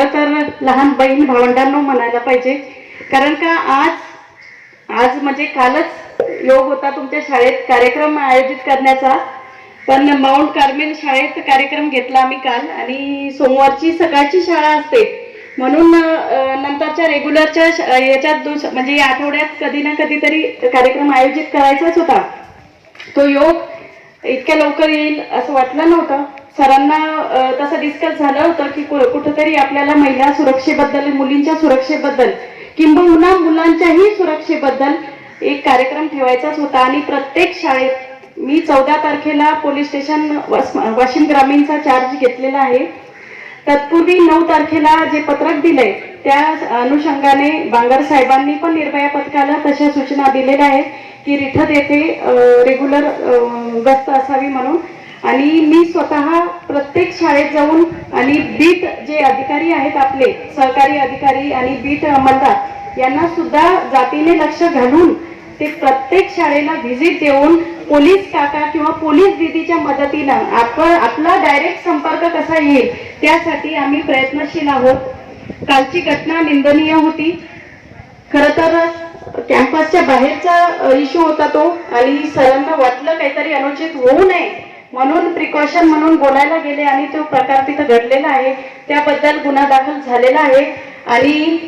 खरं तर लहान बहीण भावंडांनो म्हणायला पाहिजे. कारण का आज आज म्हणजे कालच योग होता तुमच्या शाळेत कार्यक्रम आयोजित करण्याचा. पण माउंट कार्मेल शाळेत कार्यक्रम घेतला आम्ही काल आणि सोमवारची सकाळची शाळा असते. म्हणून नंतरच्या रेग्युलरच्या याच्यात दुस म्हणजे या आठवड्यात कधी ना कधीतरी कार्यक्रम आयोजित करायचाच होता. तो योग इतक्या लवकर येईल असं वाटलं नव्हतं. सरांना तसं डिस्कस झालं होतं की कुठंतरी आपल्याला महिला सुरक्षेबद्दल मुलींच्या सुरक्षेबद्दल किंबहुना मुलांच्याही सुरक्षेबद्दल एक कार्यक्रम ठेवायचाच होता. आणि प्रत्येक शाळेत मी चौदा तारखेला पोलीस स्टेशन वाशिम ग्रामीणचा चार्ज घेतलेला आहे. तत्पूर्वी नऊ तारखेला जे पत्रक दिलंय त्या अनुषंगाने बांगर साहेबांनी पण निर्भया पथकाला तशा सूचना दिलेल्या आहेत की रिठत येथे रेग्युलर गस्त असावी म्हणून. आणि मी स्वतः प्रत्येक शाळेत जाऊन आणि बीट जे अधिकारी आहेत आपले सहकारी अधिकारी आणि बीट अंमलदार यांना सुद्धा जातीने लक्ष घालून ते प्रत्येक शाळेला व्हिजिट देऊन पोलीस काका किंवा पोलीस दिदीच्या मदतीनं आपण आपला डायरेक्ट संपर्क कसा येईल त्यासाठी आम्ही प्रयत्नशील आहोत. कालची घटना निंदनीय होती. खरं तर कॅम्पसच्या बाहेरचा इश्यू होता तो आणि सरांना वाटलं काहीतरी अनुचित होऊ नये. म्हणून प्रिकॉशन म्हणून बोलायला गेले आणि तो प्रकार तिथं घडलेला आहे त्याबद्दल गुन्हा दाखल झालेला आहे. आणि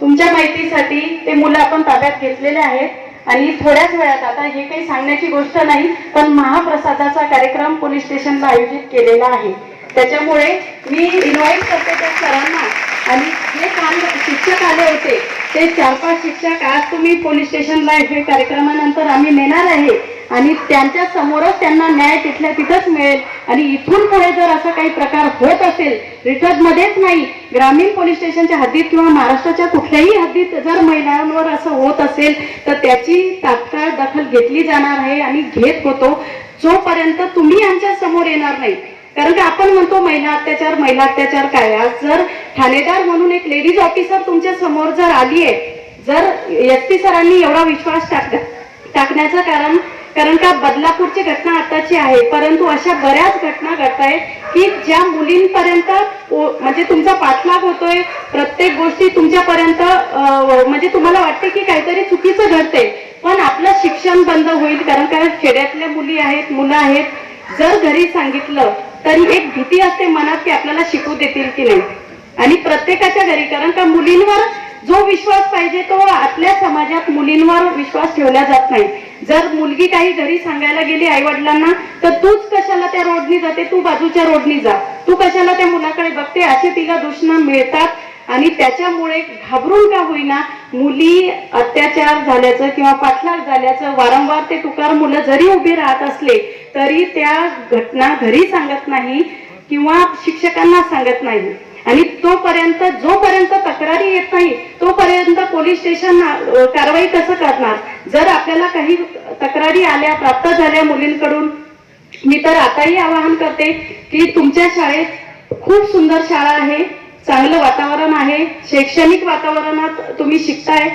तुमच्या माहितीसाठी ते मुलं आपण ताब्यात घेतलेले आहेत. आणि थोड्याच वेळात आता हे काही सांगण्याची गोष्ट नाही पण महाप्रसादाचा कार्यक्रम पोलीस स्टेशनला आयोजित केलेला आहे. त्याच्यामुळे मी इन्व्हाइट करते त्या सरांना. आणि जे काल शिक्षक आले होते ते चार पाच शिक्षक आज तुम्ही पोलीस स्टेशनला हे कार्यक्रमानंतर आम्ही नेणार आहे. आणि त्यांच्या समोरच त्यांना न्याय तिथल्या तिथंच मिळेल. आणि इथून पुढे जर असा काही प्रकार होत असेल रिटर्नमध्येच नाही ग्रामीण पोलीस स्टेशनच्या हद्दीत किंवा महाराष्ट्राच्या कुठल्याही हद्दीत जर महिलांवर असं होत असेल तर त्याची तात्काळ दखल घेतली जाणार आहे आणि घेत होतो. जोपर्यंत तुम्ही आमच्यासमोर येणार नाही. कारण की आपण म्हणतो महिला अत्याचार महिला अत्याचार काय? आज जर ठाणेदार म्हणून एक लेडीज ऑफिसर तुमच्यासमोर जर आली आहे जर एस पी सरांनी एवढा विश्वास टाक टाकण्याचं कारण कारण का बदलापूरची घटना आताची आहे. परंतु अशा बऱ्याच घटना घडत आहेत की ज्या मुलींपर्यंत म्हणजे तुमचा पाठलाग होतोय प्रत्येक गोष्टी तुमच्यापर्यंत म्हणजे तुम्हाला वाटते की काहीतरी चुकीचं घडतंय. पण आपलं शिक्षण बंद होईल कारण का खेड्यातल्या मुली आहेत मुलं आहेत. जर घरी सांगितलं तरी एक भीती असते मनात की आपल्याला शिकू देतील की नाही. आणि प्रत्येकाच्या घरी कारण का मुलींवर जो विश्वास पाहिजे तो आपल्या समाजात मुलींवर विश्वास ठेवला जात नाही. जर मुलगी काही घरी सांगायला गेली आई वडिलांना तर तूच कशाला त्या रोडनी जाते? तू बाजूच्या रोडनी जा. तू कशाला त्या मुलाकडे बघते? असे तिला दूषण मिळतात. आणि त्याच्यामुळे घाबरून का होईना मुली अत्याचार झाल्याचं किंवा पाठलाग झाल्याचं वारंवार ते तुकार मुलं जरी उभी राहत असले तरी त्या घटना घरी सांगत नाही किंवा शिक्षकांना सांगत नाही. आणि तोपर्यंत जोपर्यंत तक्रारी येत नाही तोपर्यंत पोलीस स्टेशन कारवाई कसं करणार? जर आपल्याला काही तक्रारी आल्या प्राप्त झाल्या मुलींकडून मी तर आताही आवाहन करते की तुमच्या शाळेत खूप सुंदर शाळा आहे चांगलं वातावरण आहे शैक्षणिक वातावरणात तुम्ही शिकताय.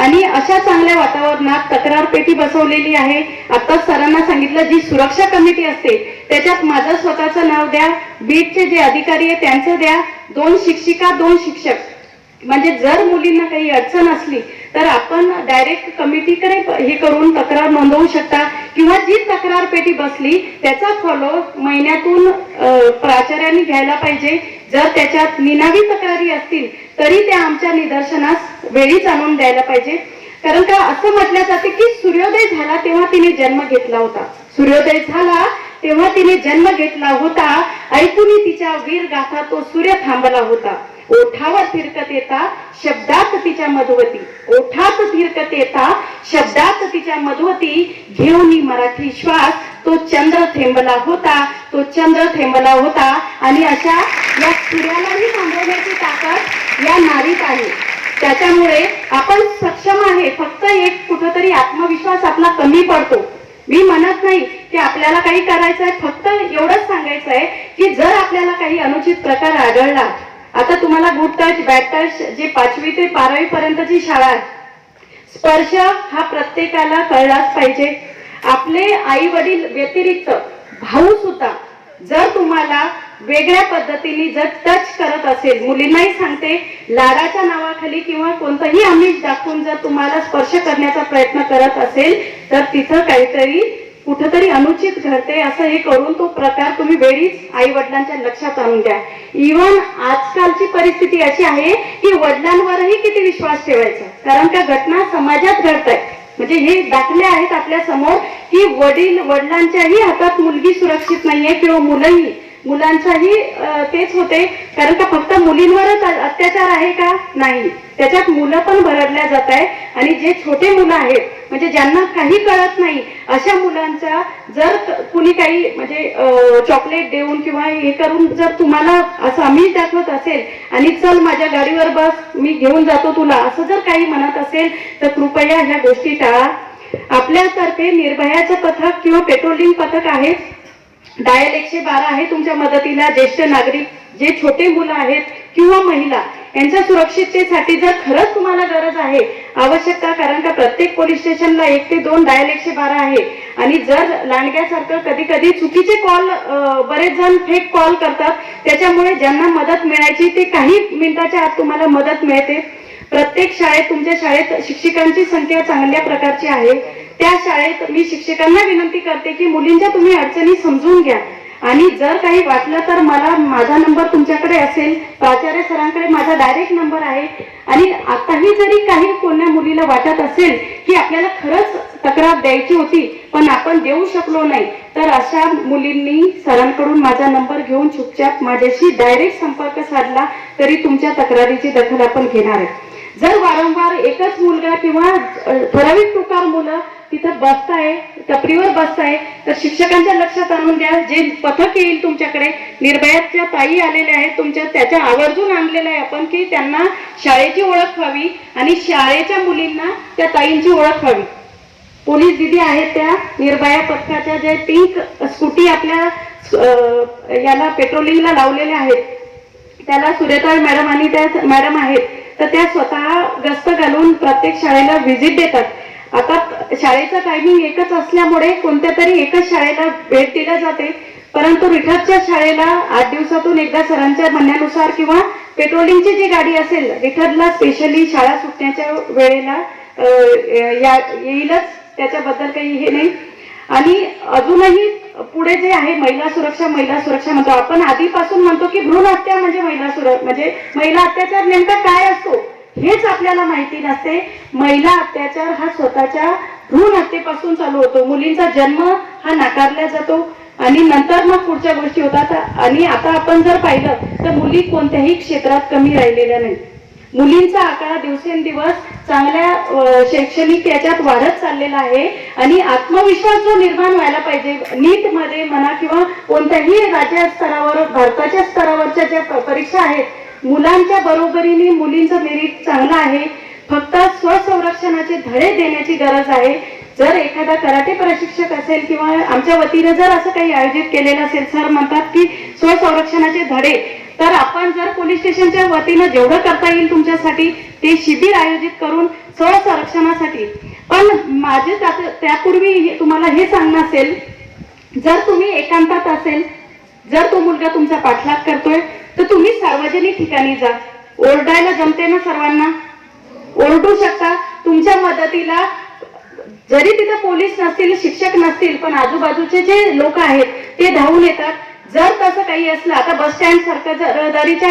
आणि अशा चांगल्या वातावरणात तक्रार पेटी बसवलेली आहे. आता सरांना सांगितलं जी सुरक्षा कमिटी असते त्याच्यात माझं स्वतःचं नाव द्या बीटचे जे अधिकारी आहे त्यांचं द्या. दोन शिक्षिका दोन शिक्षक. म्हणजे जर मुलींना काही अडचण असली तर आपण डायरेक्ट कमिटीकडे हे करून तक्रार नोंदवू शकता. किंवा जी तक्रार पेटी बसली त्याचा फॉलो महिन्यातून प्राचार्यांनी घ्यायला पाहिजे. जर त्याच्यात निनावी तक्रारी असतील तरी त्या आमच्या निदर्शनास वेळीच आणून द्यायला पाहिजे. कारण का असं म्हटलं जाते की सूर्योदय झाला तेव्हा तिने जन्म घेतला होता. सूर्योदय झाला तेव्हा तिने जन्म घेतला होता. ऐकून तिच्या वीर गाथा तो सूर्य थांबला होता. ओठावर फिरकत येता शब्दात तिच्या मधुवती. ओठात फिरकत येता शब्दात तिच्या मधुवती. घेऊन मराठी श्वास तो चंद्र थेंबला होता. तो चंद्र थेंबला होता. आणि अशा या सूर्यालाही थांबवण्याची ताकद या नारीत आहे. त्याच्यामुळे आपण सक्षम आहे फक्त एक कुठंतरी आत्मविश्वास आपला कमी पडतो. मी म्हणत नाही की आपल्याला काही करायचं आहे फक्त एवढंच सांगायचं आहे की जर आपल्याला काही अनुचित प्रकार आढळला आता तुम्हाला गुड टच बॅड टच जे पाचवी ते बारावी पर्यंतची शाळा आहे स्पर्श हा प्रत्येकाला कळलाच पाहिजे. आपले आई वडील व्यतिरिक्त भाऊ सुद्धा जर तुम्हाला वेगळ्या पद्धतीने जर टच करत असेल मुलींनाही सांगते लाडाच्या नावाखाली किंवा कोणतंही आमिष दाखवून जर तुम्हाला स्पर्श करण्याचा प्रयत्न करत असेल तर तिथं काहीतरी कुठंतरी अनुचित घडते असं हे करून तो प्रकार तुम्ही वेळीच आई वडिलांच्या लक्षात आणून द्या. इवन आजकालची परिस्थिती अशी आहे की वडिलांवरही किती विश्वास ठेवायचा? कारण का घटना समाजात घडत म्हणजे हे दाखले आहेत आपल्यासमोर की वडील वडिलांच्याही हातात मुलगी सुरक्षित नाहीये किंवा मुलंही. मुलांचाही तेच होते. कारण का फक्त मुलींवरच अत्याचार आहे का? नाही. त्याच्यात मुलं पण भरडल्या जात आहे आणि जे छोटे मुलं आहेत म्हणजे ज्यांना काही कळत नाही अशा मुलांचा जर कुणी काही म्हणजे चॉकलेट देऊन किंवा हे करून जर तुम्हाला असं आम्ही दाखवत असेल आणि चल माझ्या गाडीवर बस मी घेऊन जातो तुला असं जर काही म्हणत असेल तर कृपया ह्या गोष्टी टाळा. आपल्यातर्फे निर्भयाचं पथक किंवा पेट्रोलिंग पथक आहे डायल एकशे बारा आहे तुमच्या मदतीला ज्येष्ठ नागरिक जे छोटे मुलं आहेत किंवा महिला यांच्या सुरक्षिततेसाठी जर खरंच तुम्हाला गरज आहे आवश्यकता कारण का प्रत्येक पोलीस स्टेशनला एक ते दोन डायल एकशे बारा आहे. आणि जर लांडग्यासारखं कधी कधी चुकीचे कॉल बरेच जण फेक कॉल करतात त्याच्यामुळे ज्यांना मदत मिळायची ते काही मिनिटाच्या आत तुम्हाला मदत मिळते. प्रत्येक शाळेत तुमच्या शाळेत शिक्षकांची संख्या चांगल्या प्रकारची आहे. त्या शाळेत मी शिक्षकांना विनंती करते की मुलींच्या तुम्ही अडचणी समजून घ्या. आणि जर काही वाटलं तर मला माझा नंबर तुमच्याकडे असेल प्राचार्य सरांकडे माझा डायरेक्ट नंबर आहे. आणि आताही जरी काही कोण्या मुलीला वाटत असेल की आपल्याला खरंच तक्रार द्यायची होती पण आपण देऊ शकलो नाही तर अशा मुलींनी सरांकडून माझा नंबर घेऊन चुपचाप माझ्याशी डायरेक्ट संपर्क साधला तरी तुमच्या तक्रारीची दखल आपण घेणार आहे जर वारंवार एकच मुलगा किंवा ठराविक प्रकार मुलं तिथं बसताय टपरीवर बसताय तर शिक्षकांच्या लक्षात आणून द्या जे पथक येईल तुमच्याकडे निर्भयाच्या ताई आलेल्या आहेत तुमच्या त्याच्या आवर्जून आणलेलं आहे आपण की त्यांना शाळेची ओळख व्हावी आणि शाळेच्या मुलींना त्या ताईंची ओळख व्हावी. पोलीस दिदी आहेत त्या निर्भया पथकाच्या जे पिंक स्कूटी आपल्या याला पेट्रोलिंगला लावलेल्या आहेत. त्याला सुरेताळ मॅडम आणि त्या मॅडम आहेत. तर त्या स्वतः गस्त घालून प्रत्येक शाळेला व्हिजिट देतात. आता शाळेचा टायमिंग एकच असल्यामुळे कोणत्या तरी एकच शाळेला भेट दिल्या जाते. परंतु रिठतच्या शाळेला आठ दिवसातून एकदा सरांच्या म्हणण्यानुसार किंवा पेट्रोलिंगची जी गाडी असेल रिठातला स्पेशली शाळा सुटण्याच्या वेळेला या येईलच. त्याच्याबद्दल काही हे नाही. आणि अजूनही पुढे जे आहे महिला सुरक्षा महिला सुरक्षा म्हणतो. आपण आधीपासून म्हणतो की भ्रूण हत्या म्हणजे महिला सुरक्षा म्हणजे महिला अत्याचार नेमका काय असतो? हेच आपल्याला माहिती नसते. महिला अत्याचार हा स्वतःच्या भ्रूण हत्येपासून चालू होतो. मुलींचा जन्म हा नाकारला जातो. आणि नंतर मग पुढच्या गोष्टी होतात. आणि आता आपण जर पाहिलं तर मुली कोणत्याही क्षेत्रात कमी राहिलेल्या नाही मुलींचा आकडा दिवसेंदिवस चांगल्या शैक्षणिक याच्यात वाढत चाललेला आहे. आणि आत्मविश्वास जो निर्माण व्हायला पाहिजे नीटमध्ये म्हणा किंवा कोणत्याही राज्य स्तरावर भारताच्या स्तरावरच्या ज्या परीक्षा आहेत मुलांच्या बरोबरीने मुलींचं मेरिट चांगलं आहे. फक्त स्वसंरक्षणाचे धडे देण्याची गरज आहे. जर एखादा कराटे प्रशिक्षक असेल किंवा आमच्या वतीनं जर असं काही आयोजित केलेलं असेल सर म्हणतात की स्वसंरक्षणाचे धडे. तर आपण जर पोलीस स्टेशनच्या वतीनं जेवढं करता येईल तुमच्यासाठी ते शिबिर आयोजित करून स्वसंरक्षणासाठी. पण माझे त्यात- त्यापूर्वी हे- तुम्हाला हे सांगणं असेल जर तुम्ही एकांतात असेल जर तो मुलगा तुमचा पाठलाग करतोय तर तुम्ही सार्वजनिक ठिकाणी जा. ओरडायला जमते ना सर्वांना? ओरडू शकता. तुमच्या मदतीला जरी तिथे पोलीस नसतील शिक्षक नसतील पण आजूबाजूचे जे लोक आहेत ते धावून येतात. जर तसं काही असलं आता बस स्टँड सारखं रहदारीच्या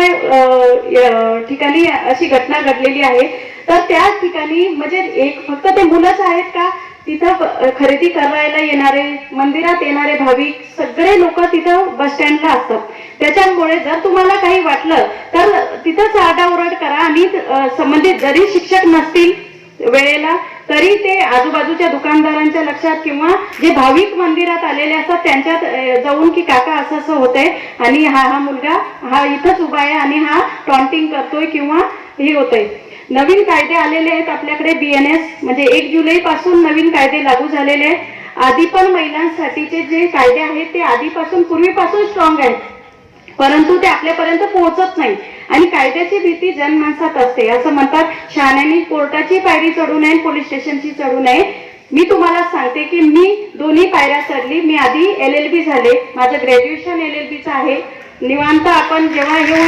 ठिकाणी अशी घटना घडलेली आहे तर त्या ठिकाणी म्हणजे एक फक्त ते मुलंच आहेत का? तिथं खरेदी करायला येणारे मंदिरात येणारे भाविक सगळे लोक तिथं बस स्टँडला असतात. त्याच्यामुळे जर तुम्हाला काही वाटलं तर तिथंच आरडाओरड करा. आणि संबंधित म्हणजे जरी शिक्षक नसतील वेळेला तरी ते आजूबाजूच्या दुकानदारांच्या लक्षात किंवा जे भाविक मंदिरात आलेले असतात त्यांच्यात जाऊन की काका असं असं होतंय आणि हा हा मुलगा हा इथंच उभा आहे आणि हा टॉन्टिंग करतोय किंवा हे होतंय. नवीन कायदे आलेले आहेत आपल्याकडे बी एन एस म्हणजे एक जुलै पासून नवीन कायदे लागू झालेले आहेत. आधी पण महिलांसाठीचे जे कायदे आहेत ते आधीपासून पूर्वीपासून स्ट्रॉंग आहेत. परंतु ते आपल्यापर्यंत पोहोचत नाही. आणि कायद्याची भीती जनमानसात असते. असं म्हणतात शहाण्यांनी कोर्टाची पायरी चढू नये पोलीस स्टेशनची चढू नये. मी तुम्हाला सांगते की मी दोन्ही पायऱ्या चढली. मी आधी एल एल बी झाले. माझं ग्रॅज्युएशन एल एल बीचं आहे. निवांत आपण जेव्हा येऊ